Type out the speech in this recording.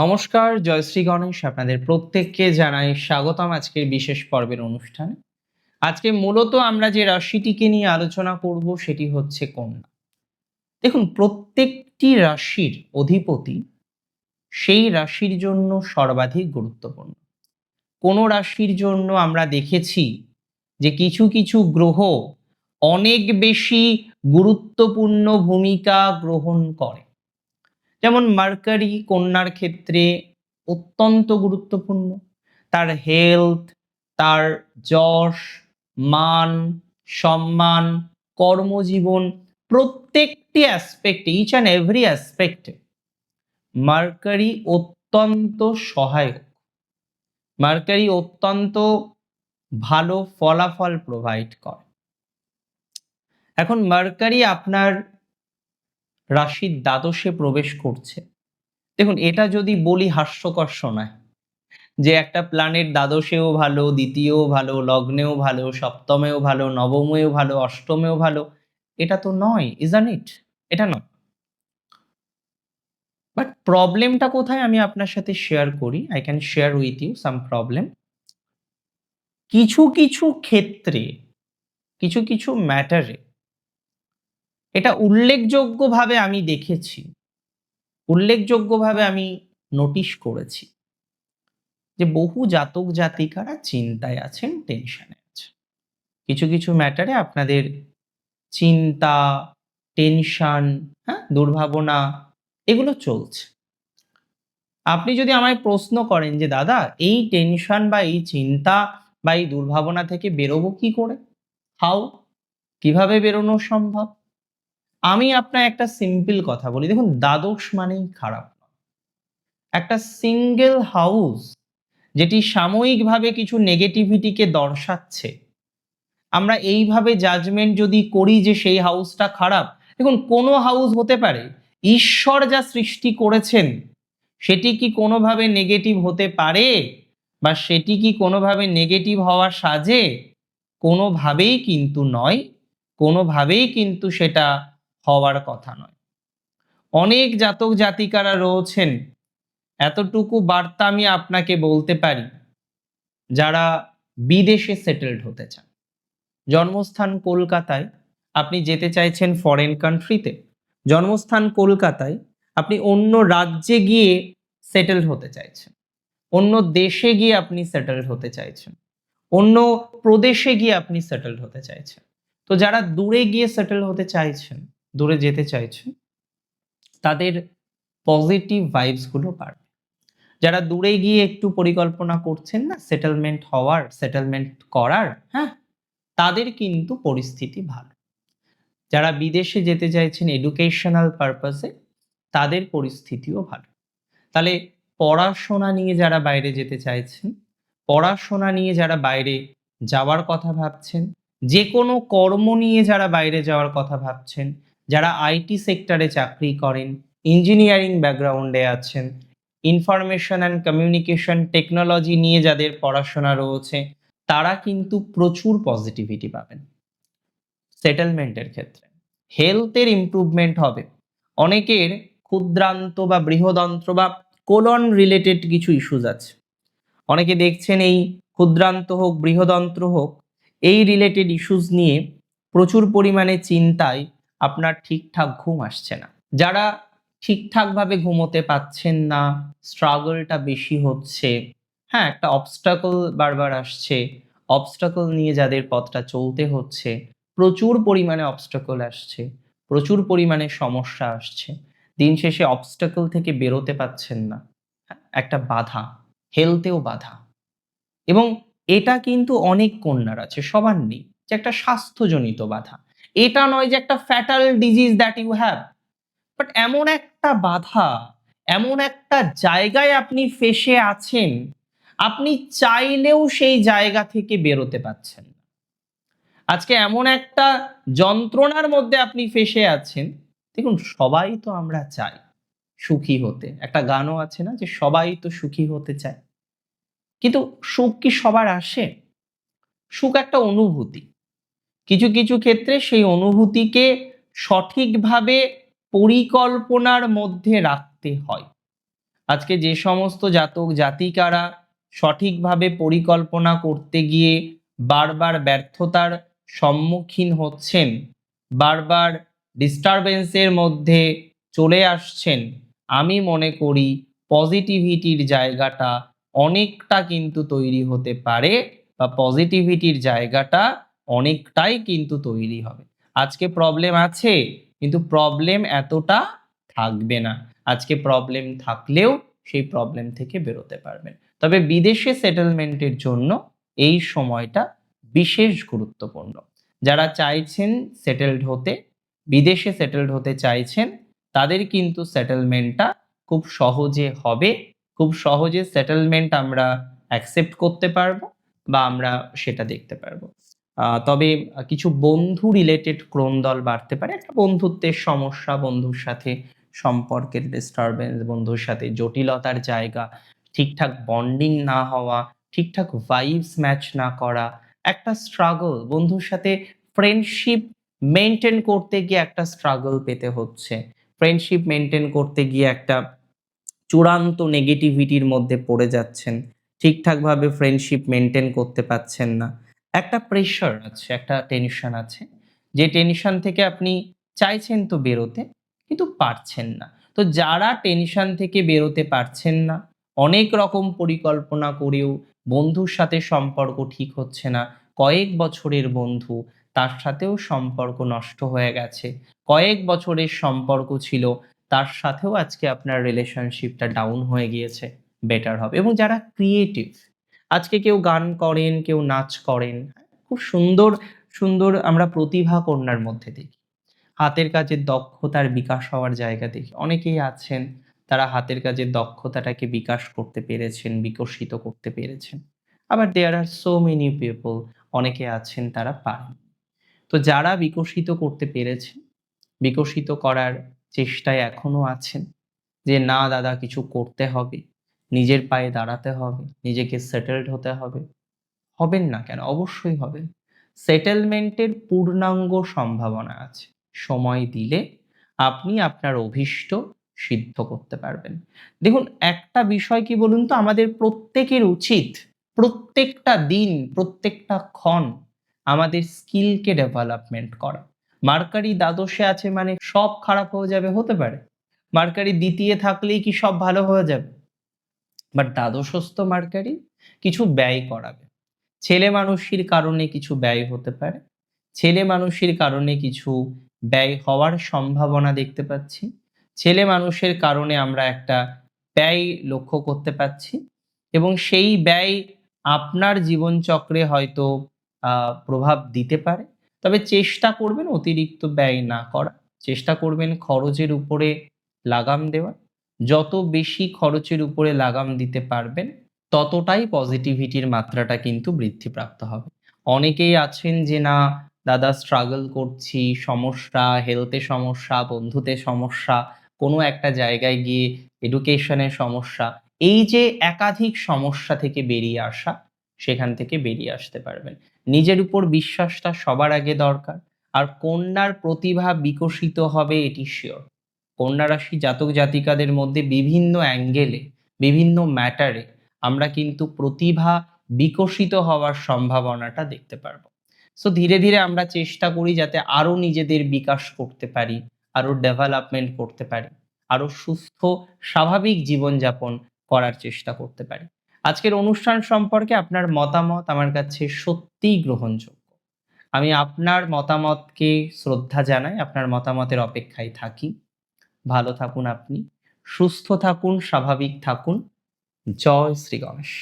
নমস্কার জয়শ্রী গণেশ। আপনাদের প্রত্যেককে জানাই স্বাগতম আজকের বিশেষ পর্বের অনুষ্ঠানে। আজকে মূলত আমরা যে রাশিটিকে নিয়ে আলোচনা করব সেটি হচ্ছে কন্যা। দেখুন, প্রত্যেকটি রাশির অধিপতি সেই রাশির জন্য সর্বাধিক গুরুত্বপূর্ণ। কোনো রাশির জন্য আমরা দেখেছি যে কিছু কিছু গ্রহ অনেক বেশি গুরুত্বপূর্ণ ভূমিকা গ্রহণ করে। যেমন মার্কারি কন্যার ক্ষেত্রে অত্যন্ত গুরুত্বপূর্ণ। তার হেলথ তার যশ, মান, সম্মান, কর্মজীবন, প্রত্যেকটি অ্যাসপেক্ট ইচ অ্যান্ড এভরি অ্যাসপেক্টে মার্কারি অত্যন্ত সহায়ক। মার্কারি অত্যন্ত ভালো ফলাফল প্রোভাইড করে। এখন মার্কারি আপনার রাশির দ্বাদশে প্রবেশ করছে। দেখুন, এটা যদি বলি হাস্যকর শোনায়, যে একটা প্ল্যানেট দ্বাদশেও ভালো, দ্বিতীয়ও ভালো, লগ্নেও ভালো, সপ্তমেও ভালো, নবমেও ভালো, অষ্টমেও ভালো, এটা তো নয় ইজান ইট এটা নয়। বাট প্রবলেমটা কোথায় আমি আপনার সাথে শেয়ার করি? I can share with you some problem কিছু কিছু ক্ষেত্রে, কিছু কিছু ম্যাটারে এটা উল্লেখযোগ্যভাবে আমি দেখেছি। উল্লেখযোগ্যভাবে আমি নোটিশ করেছি যে বহু জাতক জাতিকারা চিন্তায় আছেন টেনশনে আছেন। কিছু কিছু ম্যাটারে আপনাদের চিন্তা টেনশন হ্যাঁ দুর্ভাবনা এগুলো চলছে। আপনি যদি আমায় প্রশ্ন করেন যে, দাদা, এই টেনশন বা এই চিন্তা বা এই দুর্ভাবনা থেকে বেরোবো কি করে? হাউ কীভাবে বেরোনো সম্ভব? আমি আপনার একটা সিম্পল কথা বলি। দেখুন, দ্বাদশ মানেই খারাপ একটা সিঙ্গেল হাউস যেটি সাময়িকভাবে কিছু নেগেটিভিটিকে দর্শাচ্ছে, আমরা এইভাবে জাজমেন্ট যদি করি যে সেই হাউসটা খারাপ, দেখুন, কোনো হাউস হতে পারে, ঈশ্বর যা সৃষ্টি করেছেন, সেটি কি কোনোভাবে নেগেটিভ হতে পারে বা সেটি কি কোনোভাবে নেগেটিভ হওয়া সাজে? কোনোভাবেই কিন্তু নয়। কোনোভাবেই কিন্তু সেটা হওয়ার কথা নয়। অনেক জাতক জাতিকারা রয়েছেন, এতটুকু বার্তা আমি আপনাকে বলতে পারি, যারা বিদেশে সেটেলড হতে চান। জন্মস্থান কলকাতায় আপনি যেতে চাইছেন ফরেন কান্ট্রিতে জন্মস্থান কলকাতায় আপনি অন্য রাজ্যে গিয়ে সেটেলড হতে চাইছেন, অন্য দেশে গিয়ে আপনি সেটেলড হতে চাইছেন, অন্য প্রদেশে গিয়ে আপনি সেটেলড হতে চাইছেন। তো যারা দূরে গিয়ে সেটেল হতে চাইছেন দূরে যেতে চাইছেন তাদের পজিটিভ ভাইবসগুলো বাড়বে। যারা দূরে গিয়ে একটু পরিকল্পনা করছেন না সেটেলমেন্ট হওয়ার সেটেলমেন্ট করার হ্যাঁ তাদের কিন্তু পরিস্থিতি ভালো। যারা বিদেশে যেতে চাইছেন এডুকেশনাল পারপাসে তাদের পরিস্থিতিও ভালো। তাহলে পড়াশোনা নিয়ে যারা বাইরে যেতে চাইছেন, পড়াশোনা নিয়ে যারা বাইরে যাওয়ার কথা ভাবছেন যে কোনো কর্ম নিয়ে যারা বাইরে যাওয়ার কথা ভাবছেন যারা আইটি সেক্টরে চাকরি করেন ইঞ্জিনিয়ারিং ব্যাকগ্রাউন্ডে আছেন ইনফরমেশন অ্যান্ড কমিউনিকেশন টেকনোলজি নিয়ে যাদের পড়াশোনা রয়েছে, তারা কিন্তু প্রচুর পজিটিভিটি পাবেন। সেটেলমেন্টের ক্ষেত্রে। হেলথের ইমপ্রুভমেন্ট হবে। অনেকের ক্ষুদ্রান্ত বা বৃহদন্ত্র বা কোলন রিলেটেড কিছু ইস্যুজ আছে। অনেকে দেখছেন এই ক্ষুদ্রান্ত হোক বৃহদন্ত্র হোক, এই রিলেটেড ইস্যুস নিয়ে প্রচুর পরিমাণে চিন্তায় আপনার ঠিকঠাক ঘুম আসছে না। যারা ঠিকঠাকভাবে ঘুমোতে পাচ্ছেন না স্ট্রাগলটা বেশি হচ্ছে হ্যাঁ একটা অবস্টাকল বারবার আসছে অবস্টাকল নিয়ে যাদের পথটা চলতে হচ্ছে, প্রচুর পরিমাণে অবস্টাকল আসছে, প্রচুর পরিমাণে সমস্যা আসছে। দিন শেষে অবস্টাকল থেকে বেরোতে পাচ্ছেন না। একটা বাধা হেলতেও বাধা। এবং এটা কিন্তু অনেক কন্যার আছে, সবার নেই, যে একটা স্বাস্থ্যজনিত বাধা। এটা নয় যে একটা fatal disease that you have but এমন একটা বাধা, এমন একটা জায়গায় আপনি ফেসে আছেন, আপনি চাইলেও সেই জায়গা থেকে বেরোতে পাচ্ছেন না। আজকে এমন একটা যন্ত্রণার মধ্যে আপনি ফেসে আছেন, দেখুন সবাই তো আমরা চাই সুখী হতে। একটা গানও আছে না যে সবাই তো সুখী হতে চায়, কিন্তু সুখ কি সবার আসে? সুখ একটা অনুভূতি। কিছু কিছু ক্ষেত্রে সেই অনুভূতিকে সঠিকভাবে পরিকল্পনার মধ্যে রাখতে হয়। আজকে যে সমস্ত জাতক, জাতিকারা সঠিকভাবে পরিকল্পনা করতে গিয়ে বারবার ব্যর্থতার সম্মুখীন হচ্ছেন, বারবার ডিস্টারবেন্সের মধ্যে চলে আসছেন, আমি মনে করি পজিটিভিটির জায়গাটা অনেকটা কিন্তু তৈরি হতে পারে বা পজিটিভিটির জায়গাটা অনেকটাই কিন্তু তৈরি হবে। আজকে প্রবলেম আছে, কিন্তু প্রবলেম এতটা থাকবে না। আজকে প্রবলেম থাকলেও সেই প্রবলেম থেকে বেরোতে পারবেন। তবে বিদেশে সেটেলমেন্টের জন্য এই সময়টা বিশেষ গুরুত্বপূর্ণ। যারা চাইছেন সেটেলড হতে, বিদেশে সেটেলড হতে চাইছেন, তাদের কিন্তু সেটেলমেন্টটা খুব সহজে হবে। খুব সহজে সেটেলমেন্ট আমরা অ্যাকসেপ্ট করতে পারব বা আমরা সেটা দেখতে পারব। তবে কিছু বন্ধু রিলেটেড ক্রোমদল বাড়তে পারে। একটা বন্ধুত্বের সমস্যা, বন্ধুর সাথে সম্পর্কের ডিস্টারবেন্স বন্ধুর সাথে জটিলতার জায়গা, ঠিকঠাক বন্ডিং না হওয়া, ঠিকঠাক ভাইবস ম্যাচ না করা, একটা স্ট্রাগল বন্ধুর সাথে ফ্রেন্ডশিপ মেনটেন করতে গিয়ে একটা স্ট্রাগল পেতে হচ্ছে। ফ্রেন্ডশিপ মেনটেন করতে গিয়ে একটা চূড়ান্ত নেগেটিভিটির মধ্যে পড়ে যাচ্ছেন। ঠিকঠাকভাবে ফ্রেন্ডশিপ মেনটেন করতে পারছেন না। একটা প্রেশার আছে, একটা টেনশন আছে, যে টেনশন থেকে আপনি চাইছেন তো বেরোতে, কিন্তু পারছেন না। তো যারা টেনশন থেকে বেরোতে পারছেন না, অনেক রকম পরিকল্পনা করেও বন্ধুর সাথে সম্পর্ক ঠিক হচ্ছে না, কয়েক বছরের বন্ধু, তার সাথেও সম্পর্ক নষ্ট হয়ে গেছে, কয়েক বছরের সম্পর্ক ছিল, তার সাথেও আজকে আপনার রিলেশনশিপটা ডাউন হয়ে গিয়েছে বেটার হবে। এবং যারা ক্রিয়েটিভ আজকে কেউ গান করেন, কেউ নাচ করেন। খুব সুন্দর সুন্দর আমরা প্রতিভা কন্যার মধ্যে দেখি। হাতের কাজের দক্ষতার বিকাশ হওয়ার জায়গা দেখি। অনেকেই আছেন, তারা হাতের কাজের দক্ষতাটাকে বিকাশ করতে পেরেছেন, বিকশিত করতে পেরেছেন। আবার there are so many people অনেকে আছেন, তারা পারেন। তো যারা বিকশিত করতে পেরেছেন, বিকশিত করার চেষ্টায় এখনও আছেন, যে না, দাদা, কিছু করতে হবে। নিজের পায়ে দাঁড়াতে হবে, নিজেকে সেটেলড হতে হবে। হবেন না কেন? অবশ্যই হবেন। সেটেলমেন্টের পূর্ণাঙ্গ সম্ভাবনা আছে। সময় দিলে আপনি আপনার অভীষ্ট সিদ্ধ করতে পারবেন। দেখুন, একটা বিষয় কি বলুন তো? আমাদের প্রত্যেকের উচিত, প্রত্যেকটা দিন, প্রত্যেকটা ক্ষণ আমাদের স্কিলকে ডেভেলপমেন্ট করা। মার্কারি দ্বাদশে আছে মানে সব খারাপ হয়ে যাবে, হতে পারে। মার্কারি দ্বিতীয় থাকলেই কি সব ভালো হয়ে যাবে? বাট দ্বাদশস্থ মার্কারি কিছু ব্যয় করাবে। ছেলে মানুষের কারণে কিছু ব্যয় হতে পারে। ছেলে মানুষের কারণে কিছু ব্যয় হওয়ার সম্ভাবনা দেখতে পাচ্ছি। ছেলে মানুষের কারণে আমরা একটা ব্যয় লক্ষ্য করতে পাচ্ছি। এবং সেই ব্যয় আপনার জীবনচক্রে হয়তো প্রভাব দিতে পারে। তবে চেষ্টা করবেন অতিরিক্ত ব্যয় না করা। চেষ্টা করবেন খরচের উপরে লাগাম দেওয়া। যত বেশি খরচের উপরে লাগাম দিতে পারবেন, ততটাই পজিটিভিটির মাত্রাটা কিন্তু বৃদ্ধিপ্রাপ্ত হবে। অনেকেই আছেন যে, না, দাদা স্ট্রাগল করছি, সমস্যা হেলথে সমস্যা, বন্ধুতে সমস্যা, কোনো একটা জায়গায় গিয়ে এডুকেশনের সমস্যা। এই যে, একাধিক সমস্যা থেকে বেরিয়ে আসা, সেখান থেকে বেরিয়ে আসতে পারবেন। নিজের উপর বিশ্বাসটা সবার আগে দরকার, আর কন্যার প্রতিভা বিকশিত হবে, এটি শিওর কন্যা রাশি জাতক জাতিকাদের মধ্যে বিভিন্ন অ্যাঙ্গেলে বিভিন্ন ম্যাটারে আমরা কিন্তু প্রতিভা বিকশিত হওয়ার সম্ভাবনাটা দেখতে পারব। সো ধীরে ধীরে আমরা চেষ্টা করি যাতে আরও নিজেদের বিকাশ করতে পারি আরও ডেভেলপমেন্ট করতে পারি আরও সুস্থ, স্বাভাবিক জীবনযাপন করার চেষ্টা করতে পারি। আজকের অনুষ্ঠান সম্পর্কে আপনার মতামত আমার কাছে সত্যিই গ্রহণযোগ্য। আমি আপনার মতামতকে শ্রদ্ধা জানাই, আপনার মতামতের অপেক্ষায় থাকি। ভালো থাকুন আপনি সুস্থ থাকুন স্বাভাবিক থাকুন। জয় শ্রী গণেশ।